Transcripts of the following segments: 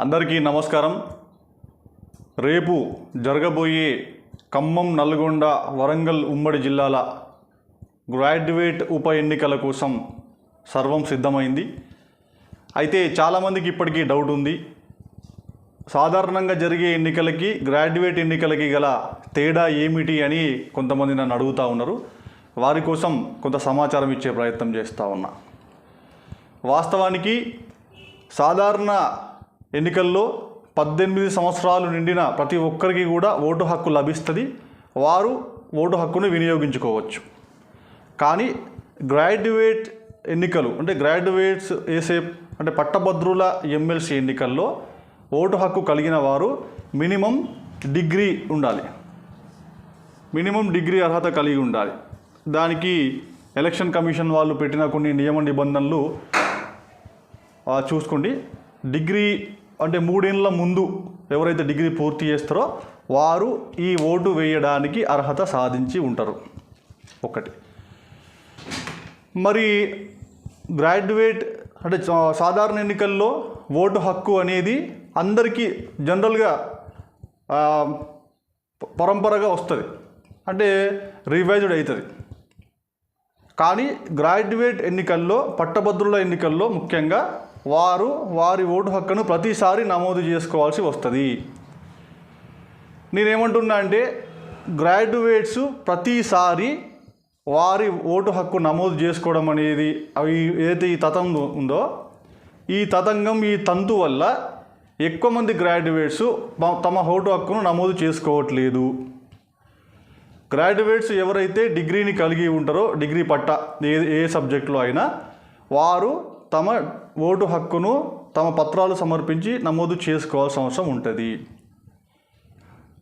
అందరికీ నమస్కారం. రేపు జరగబోయే ఖమ్మం నల్గొండ వరంగల్ ఉమ్మడి జిల్లాల గ్రాడ్యుయేట్ ఉప ఎన్నికల కోసం సర్వం సిద్ధమైంది. అయితే చాలామందికి ఇప్పటికీ డౌట్ ఉంది. సాధారణంగా జరిగే ఎన్నికలకి గ్రాడ్యుయేట్ ఎన్నికలకి గల తేడా ఏమిటి అని కొంతమంది నన్ను అడుగుతూ ఉన్నారు. వారి కోసం కొంత సమాచారం ఇచ్చే ప్రయత్నం చేస్తూ ఉన్నా. వాస్తవానికి సాధారణ ఎన్నికల్లో పద్దెనిమిది సంవత్సరాలు నిండిన ప్రతి ఒక్కరికి కూడా ఓటు హక్కు లభిస్తుంది. వారు ఓటు హక్కును వినియోగించుకోవచ్చు. కానీ గ్రాడ్యుయేట్ ఎన్నికలు అంటే గ్రాడ్యుయేట్స్ వేసే అంటే పట్టభద్రుల ఎమ్మెల్సీ ఎన్నికల్లో ఓటు హక్కు కలిగిన వారు మినిమం డిగ్రీ ఉండాలి. మినిమం డిగ్రీ అర్హత కలిగి ఉండాలి. దానికి ఎలక్షన్ కమిషన్ వాళ్ళు పెట్టిన కొన్ని నియమ నిబంధనలు చూసుకోండి. డిగ్రీ అంటే మూడేళ్ళ ముందు ఎవరైతే డిగ్రీ పూర్తి చేస్తారో వారు ఈ ఓటు వేయడానికి అర్హత సాధించి ఉంటారు. ఒకటి. మరి గ్రాడ్యుయేట్ అంటే సాధారణ ఎన్నికల్లో ఓటు హక్కు అనేది అందరికీ జనరల్గా పరంపరగా వస్తుంది. అంటే రివైజ్డ్ అవుతుంది కానీ గ్రాడ్యుయేట్ ఎన్నికల్లో పట్టభద్రుల ఎన్నికల్లో ముఖ్యంగా వారు వారి ఓటు హక్కును ప్రతిసారి నమోదు చేసుకోవాల్సి వస్తుంది. నేనేమంటున్నా అంటే గ్రాడ్యుయేట్స్ ప్రతిసారి వారి ఓటు హక్కు నమోదు చేసుకోవడం అనేది అవి ఏదైతే ఈ తతంగం ఉందో ఈ తతంగం ఈ తంతు వల్ల ఎక్కువ మంది గ్రాడ్యుయేట్స్ తమ ఓటు హక్కును నమోదు చేసుకోవట్లేదు. గ్రాడ్యుయేట్స్ ఎవరైతే డిగ్రీని కలిగి ఉంటారో డిగ్రీ పట్ట ఏ ఏ సబ్జెక్టులో అయినా వారు తమ ఓటు హక్కును తమ పత్రాలు సమర్పించి నమోదు చేసుకోవాల్సిన అవసరం ఉంటుంది.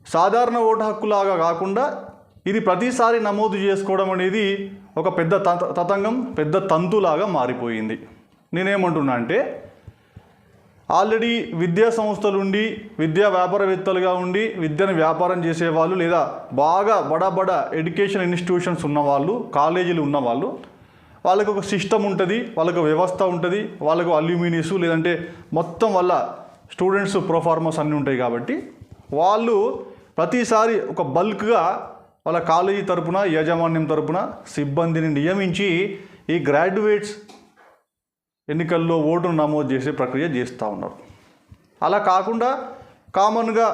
సాధారణ ఓటు హక్కులాగా కాకుండా ఇది ప్రతిసారి నమోదు చేసుకోవడం అనేది ఒక పెద్ద తత- తతంగం పెద్ద తంతులాగా మారిపోయింది. నేనేమంటున్నా అంటే ఆల్రెడీ విద్యా సంస్థలు ఉండి విద్యా వ్యాపారవేత్తలుగా ఉండి విద్యను వ్యాపారం చేసేవాళ్ళు లేదా బాగా బడా బడా ఎడ్యుకేషన్ ఇన్స్టిట్యూషన్స్ ఉన్నవాళ్ళు కాలేజీలు ఉన్నవాళ్ళు వాళ్ళకి ఒక సిస్టమ్ ఉంటుంది వాళ్ళకు వ్యవస్థ ఉంటుంది వాళ్ళకు అల్యూమినియస్ లేదంటే మొత్తం వాళ్ళ స్టూడెంట్స్ ప్రొఫార్మర్స్ అన్నీ ఉంటాయి కాబట్టి వాళ్ళు ప్రతిసారి ఒక బల్క్గా వాళ్ళ కాలేజీ తరపున యాజమాన్యం తరపున సిబ్బందిని నియమించి ఈ గ్రాడ్యుయేట్స్ ఎన్నికల్లో ఓటును నమోదు చేసే ప్రక్రియ చేస్తూ ఉన్నారు. అలా కాకుండా కామన్గా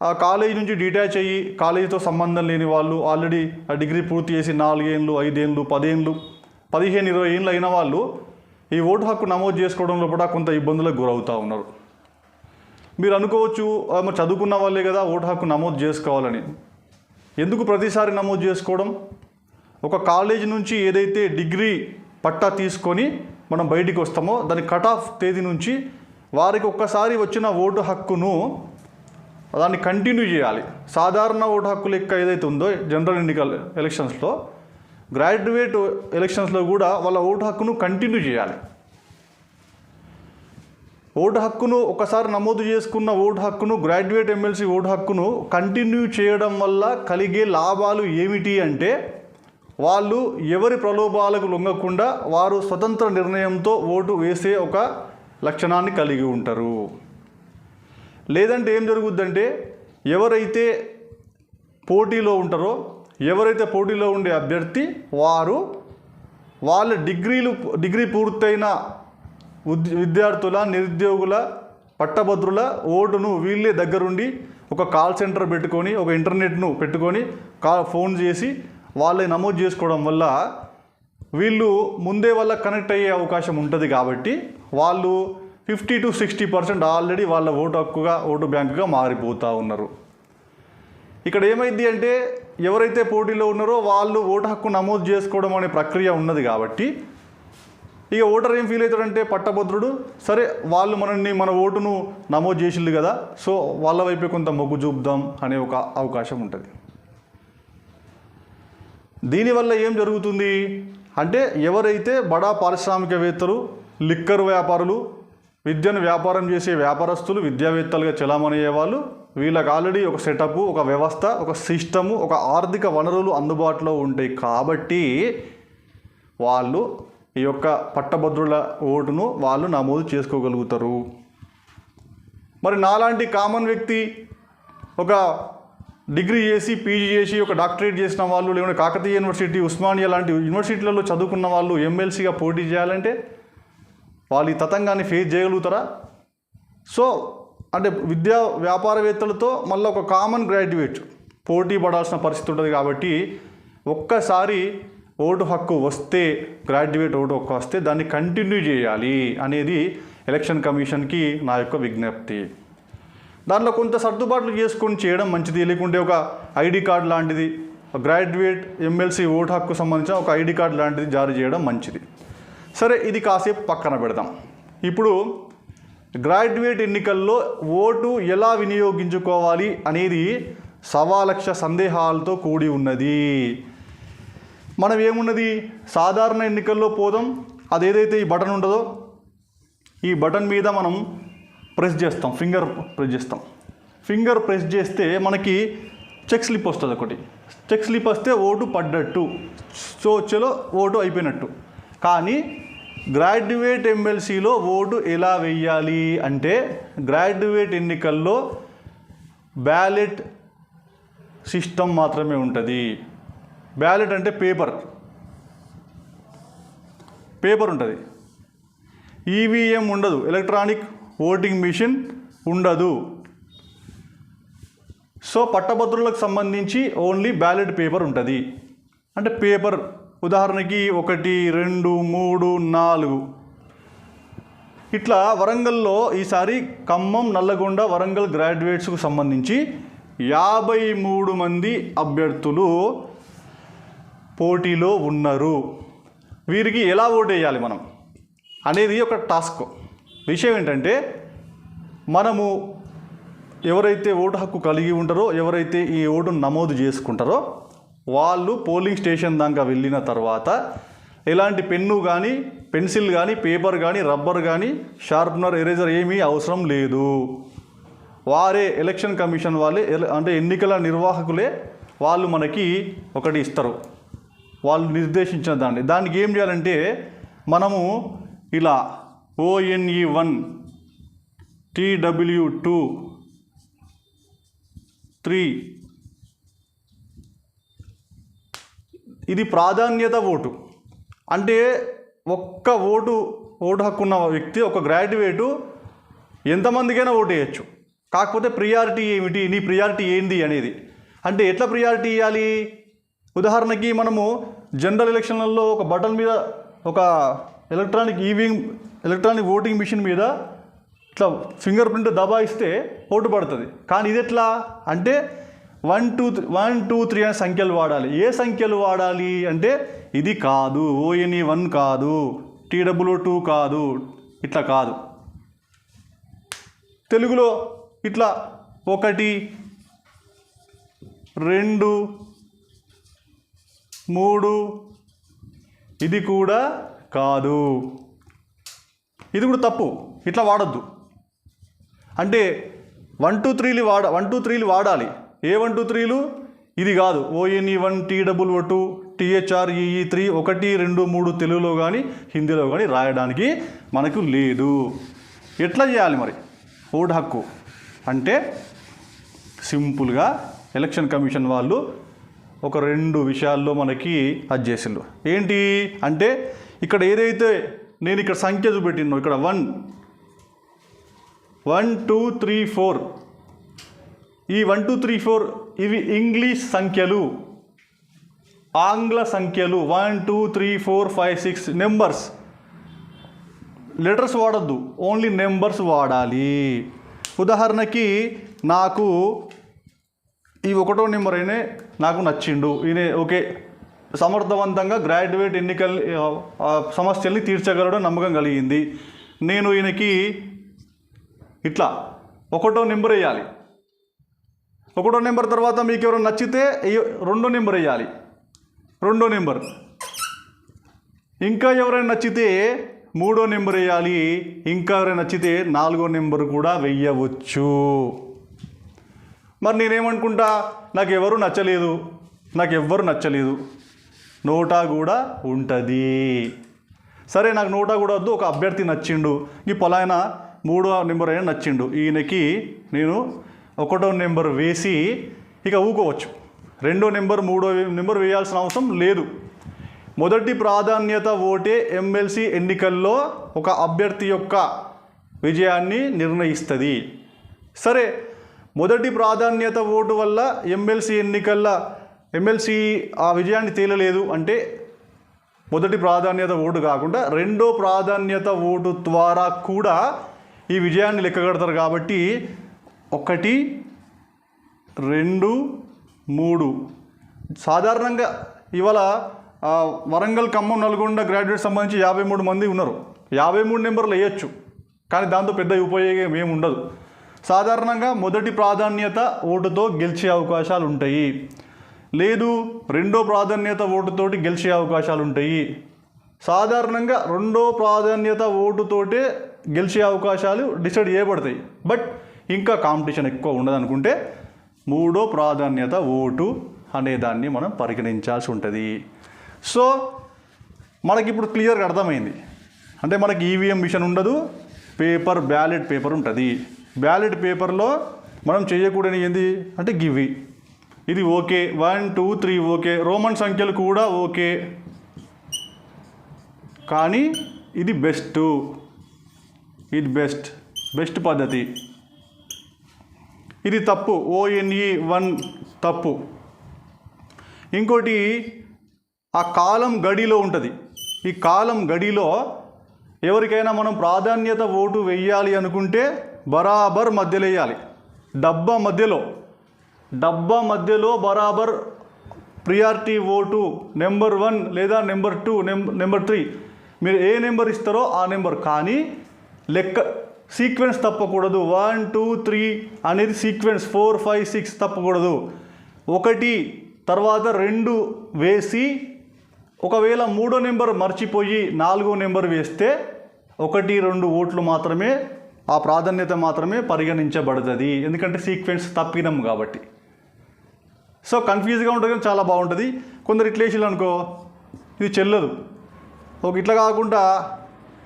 ఆ కాలేజీ నుంచి డిటాచ్ అయ్యి కాలేజీతో సంబంధం లేని వాళ్ళు ఆల్రెడీ ఆ డిగ్రీ పూర్తి చేసి నాలుగేళ్ళు ఐదేళ్ళు పదేళ్ళు పదిహేను ఇరవై ఏళ్ళు అయిన వాళ్ళు ఈ ఓటు హక్కు నమోదు చేసుకోవడంలో కూడా కొంత ఇబ్బందులకు గురవుతూ ఉన్నారు. మీరు అనుకోవచ్చు మరి చదువుకున్న వాళ్ళే కదా ఓటు హక్కు నమోదు చేసుకోవాలని. ఎందుకు ప్రతిసారి నమోదు చేసుకోవడం? ఒక కాలేజ్ నుంచి ఏదైతే డిగ్రీ పట్టా తీసుకొని మనం బయటికి వస్తామో దాని కట్ ఆఫ్ తేదీ నుంచి వారికి ఒక్కసారి వచ్చిన ఓటు హక్కును దాన్ని కంటిన్యూ చేయాలి. సాధారణ ఓటు హక్కు లెక్క ఏదైతే ఉందో జనరల్ ఎన్నికల ఎలక్షన్స్లో గ్రాడ్యుయేట్ ఎలక్షన్స్లో కూడా వాళ్ళ ఓటు హక్కును కంటిన్యూ చేయాలి. ఓటు హక్కును ఒకసారి నమోదు చేసుకున్న ఓటు హక్కును గ్రాడ్యుయేట్ ఎమ్మెల్సీ ఓటు హక్కును కంటిన్యూ చేయడం వల్ల కలిగే లాభాలు ఏమిటి అంటే వాళ్ళు ఎవరి ప్రలోభాలకు లొంగకుండా వారు స్వతంత్ర నిర్ణయంతో ఓటు వేసే ఒక లక్షణాన్ని కలిగి ఉంటారు. లేదంటే ఏం జరుగుద్దంటే ఎవరైతే పోటీలో ఉంటారో ఎవరైతే పోటీలో ఉండే అభ్యర్థి వారు వాళ్ళ డిగ్రీలు డిగ్రీ పూర్తయిన ఉద్- విద్యార్థుల నిరుద్యోగుల పట్టభద్రుల ఓటును వీళ్ళే దగ్గరుండి ఒక కాల్ సెంటర్ పెట్టుకొని ఒక ఇంటర్నెట్ను పెట్టుకొని కా ఫోన్ చేసి వాళ్ళని నమోదు చేసుకోవడం వల్ల వీళ్ళు ముందే వల్ల కనెక్ట్ అయ్యే అవకాశం ఉంటుంది కాబట్టి వాళ్ళు fifty to sixty percent already వాళ్ళ ఓటు హక్కుగా ఓటు బ్యాంకుగా మారిపోతూ ఉన్నారు. ఇక్కడ ఏమైంది అంటే ఎవరైతే పోటీలో ఉన్నారో వాళ్ళు ఓటు హక్కు నమోదు చేసుకోవడం అనే ప్రక్రియ ఉన్నది కాబట్టి ఇక ఓటర్ ఏం ఫీల్ అవుతాడంటే పట్టభద్రుడు సరే వాళ్ళు మనల్ని మన ఓటును నమోదు చేసిండు కదా సో వాళ్ళ వైపే కొంత మొగ్గు చూపుదాం అనే ఒక అవకాశం ఉంటుంది. దీనివల్ల ఏం జరుగుతుంది అంటే ఎవరైతే బడా పారిశ్రామికవేత్తలు లిక్కర్ వ్యాపారులు విద్యను వ్యాపారం చేసే వ్యాపారస్తులు విద్యావేత్తలుగా చలామణయ్యే వాళ్ళు వీళ్ళకి ఆల్రెడీ ఒక సెటప్ ఒక వ్యవస్థ ఒక సిస్టము ఒక ఆర్థిక వనరులు అందుబాటులో ఉంటాయి. కాబట్టి వాళ్ళు ఈ యొక్క పట్టభద్రుల ఓటును వాళ్ళు నమోదు చేసుకోగలుగుతారు. మరి నాలాంటి కామన్ వ్యక్తి ఒక డిగ్రీ చేసి పీజీ చేసి ఒక డాక్టరేట్ చేసిన వాళ్ళు లేకుంటే కాకతీయ యూనివర్సిటీ ఉస్మానియా లాంటి యూనివర్సిటీలలో చదువుకున్న వాళ్ళు ఎమ్మెల్సీగా పోటీ చేయాలంటే వాళ్ళు ఈ తతంగాన్ని ఫేస్ చేయగలుగుతారా? సో అంటే విద్యా వ్యాపారవేత్తలతో మళ్ళీ ఒక కామన్ గ్రాడ్యుయేట్ పోటీ పడాల్సిన పరిస్థితి ఉంటుంది కాబట్టి ఒక్కసారి ఓటు హక్కు వస్తే గ్రాడ్యుయేట్ ఓటు హక్కు వస్తే దాన్ని కంటిన్యూ చేయాలి అనేది ఎలక్షన్ కమిషన్కి నా యొక్క విజ్ఞప్తి. దాంట్లో కొంత సర్దుబాట్లు చేసుకొని చేయడం మంచిది. లేకుంటే ఒక ఐడి కార్డు లాంటిది గ్రాడ్యుయేట్ ఎమ్మెల్సీ ఓటు హక్కు సంబంధించిన ఒక ఐడి కార్డు లాంటిది జారీ చేయడం మంచిది. సరే ఇది కాసేపు పక్కన పెడదాం. ఇప్పుడు గ్రాడ్యుయేట్ ఎన్నికల్లో ఓటు ఎలా వినియోగించుకోవాలి అనేది సవాలక్ష సందేహాలతో కూడి ఉన్నది. మనం ఏమున్నది? సాధారణ ఎన్నికల్లో పోదాం. అదేదైతే ఈ బటన్ ఉంటుందో ఈ బటన్ మీద మనం ప్రెస్ చేస్తాం. ఫింగర్ ప్రెస్ చేస్తాం. ఫింగర్ ప్రెస్ చేస్తే మనకి చెక్ స్లిప్ వస్తుంది ఒకటి. చెక్ స్లిప్ వస్తే ఓటు పడ్డట్టు. సో చలో ఓటు అయిపోయినట్టు. కానీ గ్రాడ్యుయేట్ ఎమ్మెల్సీలో ఓటు ఎలా వెయ్యాలి అంటే గ్రాడ్యుయేట్ ఎన్నికల్లో బ్యాలెట్ సిస్టమ్ మాత్రమే ఉంటుంది. బ్యాలెట్ అంటే పేపర్. పేపర్ ఉంటుంది. ఈవీఎం ఉండదు. ఎలక్ట్రానిక్ ఓటింగ్ మిషన్ ఉండదు. సో పట్టభద్రులకు సంబంధించి ఓన్లీ బ్యాలెట్ పేపర్ ఉంటుంది. అంటే పేపర్ ఉదాహరణకి ఒకటి రెండు మూడు నాలుగు. ఇట్లా వరంగల్లో ఈసారి ఖమ్మం నల్లగొండ వరంగల్ గ్రాడ్యుయేట్స్కు సంబంధించి యాభై మూడు మంది అభ్యర్థులు పోటీలో ఉన్నారు. వీరికి ఎలా ఓటు వేయాలి మనం? అనేది ఒక టాస్క్. విషయం ఏంటంటే మనము ఎవరైతే ఓటు హక్కు కలిగి ఉంటారో ఎవరైతే ఈ ఓటును నమోదు చేసుకుంటారో వాళ్ళు పోలింగ్ స్టేషన్ దాకా వెళ్ళిన తర్వాత ఎలాంటి పెన్ను కానీ పెన్సిల్ కానీ పేపర్ కానీ రబ్బర్ కానీ షార్ప్నర్ ఎరేజర్ ఏమీ అవసరం లేదు. వారే ఎలక్షన్ కమిషన్ వాళ్ళే అంటే ఎన్నికల నిర్వాహకులే వాళ్ళు మనకి ఒకటి ఇస్తారు. వాళ్ళు నిర్దేశించిన దాన్ని. దానికి ఏం చేయాలంటే మనము ఇలా O N E one T W O two three ఇది ప్రాధాన్యత ఓటు. అంటే ఒక్క ఓటు ఓటు హక్కు ఉన్న వ్యక్తి ఒక గ్రాడ్యుయేటు ఎంతమందికైనా ఓటు వేయచ్చు. కాకపోతే ప్రియారిటీ ఏమిటి? నీ ప్రియారిటీ ఏంది అనేది. అంటే ఎట్లా ప్రియారిటీ ఇవ్వాలి ఉదాహరణకి మనము జనరల్ ఎలక్షన్లలో ఒక బటన్ మీద ఒక ఎలక్ట్రానిక్ ఈవింగ్ ఎలక్ట్రానిక్ ఓటింగ్ మిషన్ మీద ఇట్లా ఫింగర్ ప్రింట్ దబాయిస్తే ఓటు పడుతుంది. కానీ ఇది ఎట్లా అంటే one two three one two three అనే సంఖ్యలు వాడాలి. ఏ సంఖ్యలు వాడాలి అంటే ఇది కాదు ఓఎన్ఈ వన్ కాదు టీడబ్ల్యూ టూ కాదు ఇట్లా కాదు. తెలుగులో ఇట్లా ఒకటి రెండు మూడు ఇది కూడా కాదు. ఇది కూడా తప్పు. ఇట్లా వాడద్దు. అంటే వన్ టూ త్రీలు వాడ వన్ టూ త్రీలు వాడాలి. ఏ వన్ టూ త్రీలు? ఇది కాదు. O N E one T double O two T H R E E three ఒకటి రెండు మూడు తెలుగులో కానీ హిందీలో కానీ రాయడానికి మనకు లేదు. ఎట్లా చేయాలి మరి? ఓటు హక్కు. అంటే సింపుల్గా ఎలక్షన్ కమిషన్ వాళ్ళు ఒక రెండు విషయాల్లో మనకి అది చేసిండ్రు. ఏంటి? అంటే ఇక్కడ ఏదైతే నేను ఇక్కడ సంఖ్య చూపెట్టినో ఇక్కడ one one two three four ఈ వన్ టూ త్రీ ఫోర్ ఇవి ఇంగ్లీష్ సంఖ్యలు. ఆంగ్ల సంఖ్యలు. One two three four five six numbers. Letters వాడద్దు. Only numbers వాడాలి. ఉదాహరణకి నాకు ఈ ఒకటో నెంబర్ అయినే నాకు నచ్చిండు. ఈయన ఓకే. సమర్థవంతంగా గ్రాడ్యుయేట్ ఎన్నికల సమస్యల్ని తీర్చగలడం నమ్మకం కలిగింది. నేను ఈయనకి ఇట్లా ఒకటో నెంబర్ వేయాలి. ఒకటో నెంబర్ తర్వాత మీకు ఎవరైనా నచ్చితే రెండో నెంబర్ వేయాలి. రెండో నెంబర్. ఇంకా ఎవరైనా నచ్చితే మూడో నెంబర్ వేయాలి. ఇంకా ఎవరైనా నచ్చితే నాలుగో నెంబర్ కూడా వెయ్యవచ్చు మరి నేనేమనుకుంటా? నాకు ఎవరు నచ్చలేదు. నాకు ఎవ్వరు నచ్చలేదు. నోటా కూడా ఉంటుంది. సరే నాకు నోటా కూడా వద్దు. ఒక అభ్యర్థి నచ్చిండు. ఈ పలాయన మూడో నెంబర్ అయినా నచ్చిండు. ఈయనకి నేను ఒకటో నెంబర్ వేసి ఇక ఊకోవచ్చు. రెండో నెంబర్ మూడో నెంబర్ వేయాల్సిన అవసరం లేదు. మొదటి ప్రాధాన్యత ఓటే ఎమ్మెల్సీ ఎన్నికల్లో ఒక అభ్యర్థి యొక్క విజయాన్ని నిర్ణయిస్తుంది. సరే మొదటి ప్రాధాన్యత ఓటు వల్ల ఎమ్మెల్సీ ఎన్నికల్లో ఎమ్మెల్సీ ఆ విజయాన్ని తేలలేదు అంటే మొదటి ప్రాధాన్యత ఓటు కాకుండా రెండో ప్రాధాన్యత ఓటు ద్వారా కూడా ఈ విజయాన్ని లెక్కగడతారు కాబట్టి ఒకటి రెండు మూడు. సాధారణంగా ఇవాళ వరంగల్ ఖమ్మం నల్గొండ గ్రాడ్యుయేట్ సంబంధించి యాభై మూడు మంది ఉన్నారు. యాభై మూడు నెంబర్లు వేయచ్చు. కానీ దాంతో పెద్ద ఉపయోగం ఏమి ఉండదు. సాధారణంగా మొదటి ప్రాధాన్యత ఓటుతో గెలిచే అవకాశాలు ఉంటాయి. లేదు రెండో ప్రాధాన్యత ఓటుతోటి గెలిచే అవకాశాలు ఉంటాయి. సాధారణంగా రెండో ప్రాధాన్యత ఓటుతోటే గెలిచే అవకాశాలు డిసైడ్ చేయబడతాయి. బట్ ఇంకా కాంపిటీషన్ ఎక్కువ ఉండదనుకుంటే మూడో ప్రాధాన్యత ఓటు అనే దాన్ని మనం పరిగణించాల్సి ఉంటుంది. సో మనకి ఇప్పుడు క్లియర్గా అర్థమైంది. అంటే మనకి ఈవీఎం మిషన్ ఉండదు పేపర్ బ్యాలెట్ పేపర్ ఉంటుంది. బ్యాలెట్ పేపర్లో మనం చేయకూడని ఏంది? అంటే గివి ఇది okay. One two three okay. Roman సంఖ్యలు కూడా ఓకే. కానీ ఇది బెస్ట్. ఇది బెస్ట్. బెస్ట్ పద్ధతి. ఇది తప్పు. ఓఎన్ఈ వన్ తప్పు. ఇంకోటి ఆ కాలం గడిలో ఉంటుంది. ఈ కాలం గడిలో ఎవరికైనా మనం ప్రాధాన్యత ఓటు వెయ్యాలి అనుకుంటే బరాబర్ మధ్యలో వేయాలి. డబ్బా మధ్యలో. డబ్బా మధ్యలో బరాబర్ ప్రియారిటీ ఓటు నెంబర్ వన్ లేదా నెంబర్ టూ నెంబర్ త్రీ. మీరు ఏ నెంబర్ ఇస్తారో ఆ నెంబర్. కానీ లెక్క సీక్వెన్స్ తప్పకూడదు. వన్ టూ త్రీ అనేది సీక్వెన్స్. ఫోర్ ఫైవ్ సిక్స్ తప్పకూడదు. ఒకటి తర్వాత రెండు వేసి ఒకవేళ మూడో నెంబర్ మర్చిపోయి నాలుగో నెంబర్ వేస్తే ఒకటి రెండు ఓట్లు మాత్రమే ఆ ప్రాధాన్యత మాత్రమే పరిగణించబడుతుంది. ఎందుకంటే సీక్వెన్స్ తప్పినం కాబట్టి. సో కన్ఫ్యూజ్గా ఉంటుంది కానీ చాలా బాగుంటుంది. కొందరు ఇట్లా అనుకో ఇది చెల్లదు. ఒక ఇట్లా కాకుండా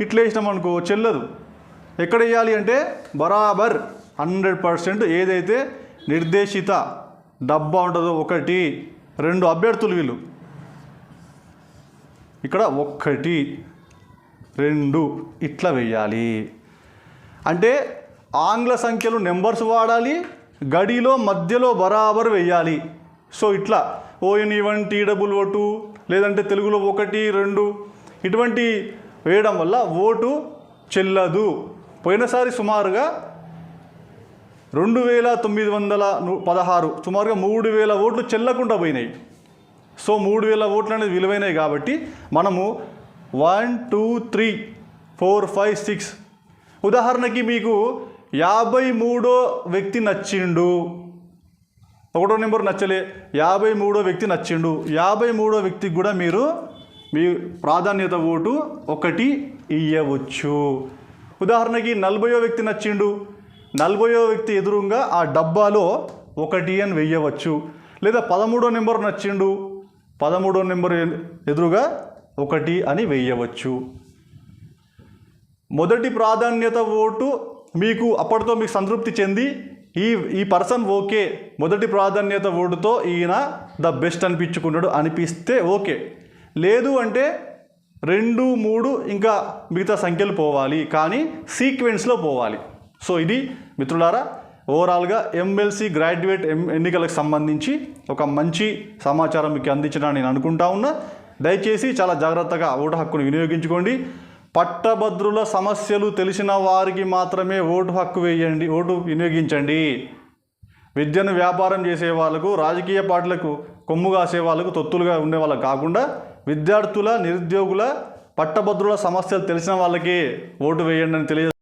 ఇట్లేసినాం అనుకో చెల్లదు. ఎక్కడ వేయాలి అంటే బరాబర్ హండ్రెడ్ పర్సెంట్ ఏదైతే నిర్దేశిత డబ్బా ఉంటుందో ఒకటి రెండు అభ్యర్థులు వీళ్ళు. ఇక్కడ ఒక్కటి రెండు ఇట్లా వెయ్యాలి అంటే ఆంగ్ల సంఖ్యలు నెంబర్స్ వాడాలి గడిలో మధ్యలో బరాబర్ వేయాలి. సో ఇట్లా O N E one T double O two లేదంటే తెలుగులో ఒకటి రెండు ఇటువంటి వేయడం వల్ల ఓటు చెల్లదు. పోయినసారి సుమారుగా రెండు వేల తొమ్మిది వందల పదహారు సుమారుగా మూడు వేల ఓట్లు చెల్లకుండా పోయినాయి. సో మూడు వేల ఓట్లు అనేది విలువైనవి కాబట్టి మనము one two three four five six. ఉదాహరణకి మీకు యాభై మూడో వ్యక్తి నచ్చిండు. ఒకటో నెంబర్ నచ్చలే. యాభై మూడో వ్యక్తి నచ్చిండు. యాభై మూడో వ్యక్తికి కూడా మీరు మీ ప్రాధాన్యత ఓటు ఒకటి ఇయ్యవచ్చు. ఉదాహరణకి నలభయో వ్యక్తి నచ్చిండు నలభయో వ్యక్తి ఎదురుగా ఆ డబ్బాలో ఒకటి అని వెయ్యవచ్చు. లేదా పదమూడో నెంబర్ నచ్చిండు పదమూడో నెంబర్ ఎదురుగా ఒకటి అని వెయ్యవచ్చు. మొదటి ప్రాధాన్యత ఓటు మీకు అప్పటితో మీకు సంతృప్తి చెంది ఈ ఈ పర్సన్ ఓకే. మొదటి ప్రాధాన్యత ఓటుతో ఈయన ద బెస్ట్ అనిపించుకున్నాడు అనిపిస్తే ఓకే. లేదు అంటే రెండు మూడు ఇంకా మిగతా సంఖ్యలు పోవాలి. కానీ సీక్వెన్స్లో పోవాలి. సో ఇది మిత్రులారా ఓవరాల్గా ఎమ్మెల్సీ గ్రాడ్యుయేట్ ఎం ఎన్నికలకు సంబంధించి ఒక మంచి సమాచారం మీకు అందించడానికి నేను అనుకుంటా ఉన్నా. దయచేసి చాలా జాగ్రత్తగా ఓటు హక్కును వినియోగించుకోండి. పట్టభద్రుల సమస్యలు తెలిసిన వారికి మాత్రమే ఓటు హక్కు వేయండి ఓటు వినియోగించండి. విద్యను వ్యాపారం చేసే వాళ్ళకు రాజకీయ పార్టీలకు కొమ్ము కాసే వాళ్ళకు తొత్తులుగా ఉండే వాళ్ళకు కాకుండా విద్యార్థుల నిరుద్యోగుల పట్టభద్రుల సమస్యలు తెలిసిన వాళ్ళకి ఓటు వేయండి అని తెలియ